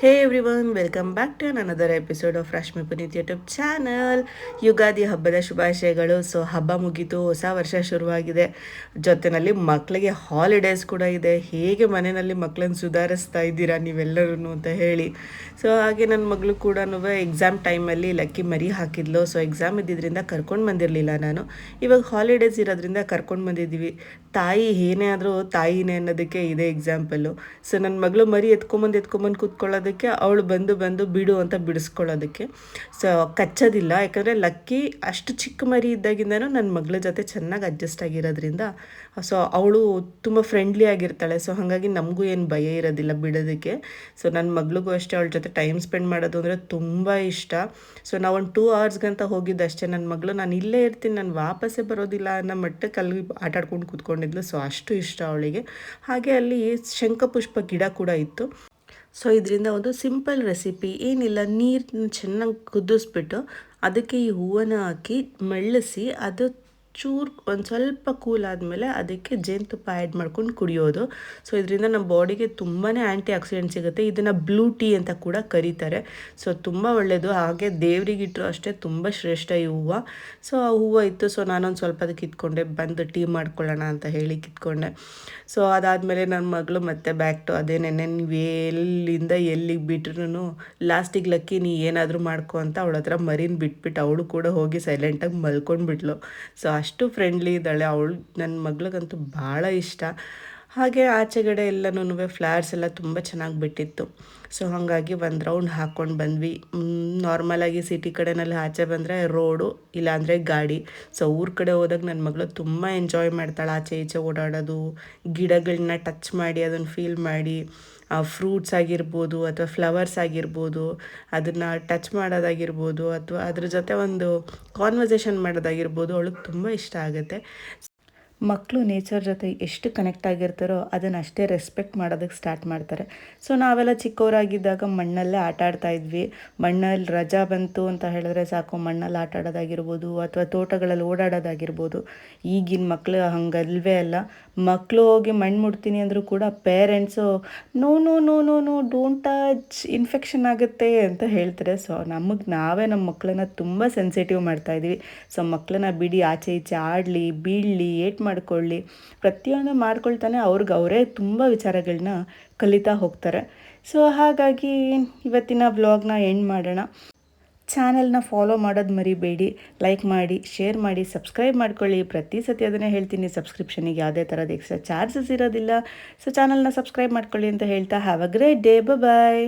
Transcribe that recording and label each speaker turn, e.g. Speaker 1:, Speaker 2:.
Speaker 1: Hey everyone welcome back to another episode of Rashmi Puneeth YouTube channel Ugadi ಹಬ್ಬದ ಶುಭಾಶಯಗಳು. So ಹಬ್ಬ ಮುಗೀತು, ಹೊಸ ವರ್ಷ ಶುರುವಾಗಿದೆ. ಜೊತೆಯಲ್ಲಿ ಮಕ್ಕಳಿಗೆ ಹಾಲಿಡೇಸ್ ಕೂಡ ಇದೆ. ಹೇಗೆ ಮನೆಯಲ್ಲಿ ಮಕ್ಕಳನ್ನು ಸುಧಾರಿಸ್ತಾ ಇದ್ದೀರಾ ನೀವೆಲ್ಲರೂ ಅಂತ ಹೇಳಿ. ಸೊ ಹಾಗೆ ನನ್ನ ಮಗಳು ಕೂಡ ಎಕ್ಸಾಮ್ ಟೈಮಲ್ಲಿ ಲಕ್ಕಿ ಮರಿ ಹಾಕಿದ್ಲು. ಸೊ ಎಕ್ಸಾಮ್ ಇದ್ದಿದ್ದರಿಂದ ಕರ್ಕೊಂಡು ಬಂದಿರಲಿಲ್ಲ ನಾನು. ಇವಾಗ ಹಾಲಿಡೇಸ್ ಇರೋದ್ರಿಂದ ಕರ್ಕೊಂಡು ಬಂದಿದ್ದೀವಿ. ತಾಯಿ ಏನೇ ಆದರೂ ತಾಯಿನೇ ಅನ್ನೋದಕ್ಕೆ ಇದೆ ಎಕ್ಸಾಂಪಲ್ಲು ಸೊ ನನ್ನ ಮಗಳು ಮರಿ ಎತ್ಕೊಂಬಂದು ಎತ್ಕೊಂಬಂದು ಕೂತ್ಕೊಳ್ಳೋದಕ್ಕೆ ಅವಳು ಬಂದು ಬಂದು ಬಿಡು ಅಂತ ಬಿಡಿಸ್ಕೊಳ್ಳೋದಕ್ಕೆ. ಸೊ ಕಚ್ಚೋದಿಲ್ಲ. ಯಾಕಂದರೆ ಲಕ್ಕಿ ಅಷ್ಟು ಚಿಕ್ಕ ಮರಿ ಇದ್ದಾಗಿಂದನೂ ನನ್ನ ಮಗಳ ಜೊತೆ ಚೆನ್ನಾಗಿ ಅಡ್ಜಸ್ಟ್ ಆಗಿರೋದ್ರಿಂದ ಸೊ ಅವಳು ತುಂಬ ಫ್ರೆಂಡ್ಲಿ ಆಗಿರ್ತಾಳೆ. ಸೊ ಹಾಗಾಗಿ ನಮಗೂ ಏನು ಭಯ ಇರೋದಿಲ್ಲ ಬಿಡೋದಕ್ಕೆ. ಸೊ ನನ್ನ ಮಗಳಿಗೂ ಅಷ್ಟೇ ಅವಳ ಜೊತೆ ಟೈಮ್ ಸ್ಪೆಂಡ್ ಮಾಡೋದು ಅಂದರೆ ತುಂಬ ಇಷ್ಟ. ಸೊ ನಾವು ಒಂದು ಟೂ ಅವರ್ಸ್ಗಂತ ಹೋಗಿದ್ದಷ್ಟೇ. ನನ್ನ ಮಗಳು, ನಾನು ಇಲ್ಲೇ ಇರ್ತೀನಿ, ನಾನು ವಾಪಸ್ಸೇ ಬರೋದಿಲ್ಲ ಅನ್ನೋ ಮಟ್ಟಕ್ಕೆ ಅಲ್ಲಿ ಆಟಾಡ್ಕೊಂಡು ಕೂತ್ಕೊಂಡಿದ್ಲು. ಸೊ ಅಷ್ಟು ಇಷ್ಟ ಅವಳಿಗೆ. ಹಾಗೆ ಅಲ್ಲಿ ಶಂಖಪುಷ್ಪ ಗಿಡ ಕೂಡ ಇತ್ತು. ಸೊ ಇದರಿಂದ ಒಂದು ಸಿಂಪಲ್ ರೆಸಿಪಿ ಏನಿಲ್ಲ ನೀರನ್ನ ಚೆನ್ನಾಗಿ ಕುದಿಸ್ಬಿಟ್ಟು ಅದಕ್ಕೆ ಈ ಹೂವನ್ನು ಹಾಕಿ, ಮೆಳ್ಳಿಸಿ, ಅದು ಚೂರು ಒಂದು ಸ್ವಲ್ಪ ಕೂಲ್ ಆದಮೇಲೆ ಅದಕ್ಕೆ ಜೇನುತುಪ್ಪ ಆ್ಯಡ್ ಮಾಡ್ಕೊಂಡು ಕುಡಿಯೋದು. ಸೊ ಇದರಿಂದ ನಮ್ಮ ಬಾಡಿಗೆ ತುಂಬಾ ಆ್ಯಂಟಿ ಆಕ್ಸಿಡೆಂಟ್ ಸಿಗುತ್ತೆ. ಇದನ್ನು ಬ್ಲೂ ಟೀ ಅಂತ ಕೂಡ ಕರೀತಾರೆ. ಸೊ ತುಂಬ ಒಳ್ಳೆಯದು ಹಾಗೆ ದೇವರಿಗಿಟ್ಟರು ಅಷ್ಟೇ ತುಂಬ ಶ್ರೇಷ್ಠ ಈ ಹೂವು. ಸೊ ಆ ಹೂವು ಇತ್ತು. ಸೊ ನಾನೊಂದು ಸ್ವಲ್ಪ ಅದಕ್ಕೆ ಕಿತ್ಕೊಂಡೆ ಬಂದು ಟೀ ಮಾಡ್ಕೊಳ್ಳೋಣ ಅಂತ ಹೇಳಿ ಕಿತ್ಕೊಂಡೆ. ಸೊ ಅದಾದಮೇಲೆ ನನ್ನ ಮಗಳು ಮತ್ತೆ ಬ್ಯಾಕ್ ಟು ಅದೇ ನೆನ್ನೆ ನೀವು ಎಲ್ಲಿಂದ ಎಲ್ಲಿಗೆ ಬಿಟ್ರು ಲಾಸ್ಟಿಗೆ ಲಕ್ಕಿ ನೀ ಏನಾದರೂ ಮಾಡ್ಕೊ ಅಂತ ಅವಳ ಹತ್ರ ಮರಿನ ಬಿಟ್ಬಿಟ್ಟು ಅವಳು ಕೂಡ ಹೋಗಿ ಸೈಲೆಂಟಾಗಿ ಮಲ್ಕೊಂಡ್ಬಿಟ್ಲು. ಸೊ ಅಷ್ಟು ಫ್ರೆಂಡ್ಲಿ ಇದ್ದಾಳೆ. ಅವಳು ನನ್ನ ಮಗ್ಳಿಗಂತೂ ಭಾಳ ಇಷ್ಟ. ಹಾಗೆ ಆಚೆಗಡೆ ಎಲ್ಲನೂ ಫ್ಲವರ್ಸ್ ಎಲ್ಲ ತುಂಬ ಚೆನ್ನಾಗಿ ಬಿಟ್ಟಿತ್ತು. ಸೊ ಹಾಗಾಗಿ ಒಂದು ರೌಂಡ್ ಹಾಕ್ಕೊಂಡು ಬಂದ್ವಿ. ನಾರ್ಮಲಾಗಿ ಸಿಟಿ ಕಡೆನಲ್ಲಿ ಆಚೆ ಬಂದರೆ ರೋಡು, ಇಲ್ಲಾಂದರೆ ಗಾಡಿ. ಸೊ ಊರ ಕಡೆ ಹೋದಾಗ ನನ್ನ ಮಗಳು ತುಂಬ ಎಂಜಾಯ್ ಮಾಡ್ತಾಳೆ. ಆಚೆ ಈಚೆ ಓಡಾಡೋದು ಗಿಡಗಳನ್ನ ಟಚ್ ಮಾಡಿ ಅದನ್ನು ಫೀಲ್ ಮಾಡಿ ಫ್ರೂಟ್ಸ್ ಆಗಿರ್ಬೋದು ಅಥವಾ ಫ್ಲವರ್ಸ್ ಆಗಿರ್ಬೋದು, ಅದನ್ನು ಟಚ್ ಮಾಡೋದಾಗಿರ್ಬೋದು ಅಥವಾ ಅದ್ರ ಜೊತೆ ಒಂದು ಕಾನ್ವರ್ಸೇಷನ್ ಮಾಡೋದಾಗಿರ್ಬೋದು, ಅವಳಿಗೆ ತುಂಬ ಇಷ್ಟ ಆಗುತ್ತೆ. ಮಕ್ಕಳು ನೇಚರ್ ಜೊತೆ ಎಷ್ಟು ಕನೆಕ್ಟ್ ಆಗಿರ್ತಾರೋ ಅದನ್ನು ಅಷ್ಟೇ ರೆಸ್ಪೆಕ್ಟ್ ಮಾಡೋದಕ್ಕೆ ಸ್ಟಾರ್ಟ್ ಮಾಡ್ತಾರೆ. ಸೊ ನಾವೆಲ್ಲ ಚಿಕ್ಕವರಾಗಿದ್ದಾಗ ಮಣ್ಣಲ್ಲೇ ಆಟ ಆಡ್ತಾ ಇದ್ವಿ. ಮಣ್ಣಲ್ಲಿ ರಜಾ ಬಂತು ಅಂತ ಹೇಳಿದ್ರೆ ಸಾಕು, ಮಣ್ಣಲ್ಲಿ ಆಟ ಆಡೋದಾಗಿರ್ಬೋದು ಅಥವಾ ತೋಟಗಳಲ್ಲಿ ಓಡಾಡೋದಾಗಿರ್ಬೋದು. ಈಗಿನ ಮಕ್ಕಳು ಹಂಗಲ್ವೇ ಅಲ್ಲ. ಮಕ್ಕಳು ಹೋಗಿ ಮಣ್ಣು ಮುಡ್ತೀನಿ ಅಂದರೂ ಕೂಡ parents no no no no no don't touch infection ಆಗುತ್ತೆ ಅಂತ ಹೇಳ್ತಾರೆ. ಸೊ ನಮಗೆ ನಾವೇ ನಮ್ಮ ಮಕ್ಕಳನ್ನ ತುಂಬ ಸೆನ್ಸಿಟಿವ್ ಮಾಡ್ತಾಯಿದ್ವಿ ಸೊ ಮಕ್ಕಳನ್ನ ಬಿಡಿ, ಆಚೆ ಈಚೆ ಆಡಲಿ, ಬೀಳಲಿ, ಏಟ್ ಮಾಡ್ಕೊಳ್ಳಿ. ಪ್ರತಿಯೊಂದು ಮಾಡ್ಕೊಳ್ತಾನೆ ಅವ್ರಿಗೆ ಅವರೇ ತುಂಬ ವಿಚಾರಗಳನ್ನ ಕಲಿತಾ ಹೋಗ್ತಾರೆ. ಸೊ ಹಾಗಾಗಿ ಇವತ್ತಿನ ವ್ಲಾಗ್ನ ಎಂಡ್ ಮಾಡೋಣ. ಚಾನೆಲ್ನ ಫಾಲೋ ಮಾಡೋದು ಮರಿಬೇಡಿ. ಲೈಕ್ ಮಾಡಿ ಶೇರ್ ಮಾಡಿ ಸಬ್ಸ್ಕ್ರೈಬ್ ಮಾಡ್ಕೊಳ್ಳಿ. ಪ್ರತಿ ಸತಿ ಅದನ್ನೇ ಹೇಳ್ತೀನಿ ಸಬ್ಸ್ಕ್ರಿಪ್ಷನಿಗೆ ಯಾವುದೇ ಥರದ ಎಕ್ಸ್ಟ್ರಾ ಚಾರ್ಜಸ್ ಇರೋದಿಲ್ಲ. ಸೊ ಚಾನಲ್ನ ಸಬ್ಸ್ಕ್ರೈಬ್ ಮಾಡ್ಕೊಳ್ಳಿ ಅಂತ ಹೇಳ್ತಾ have a great day bye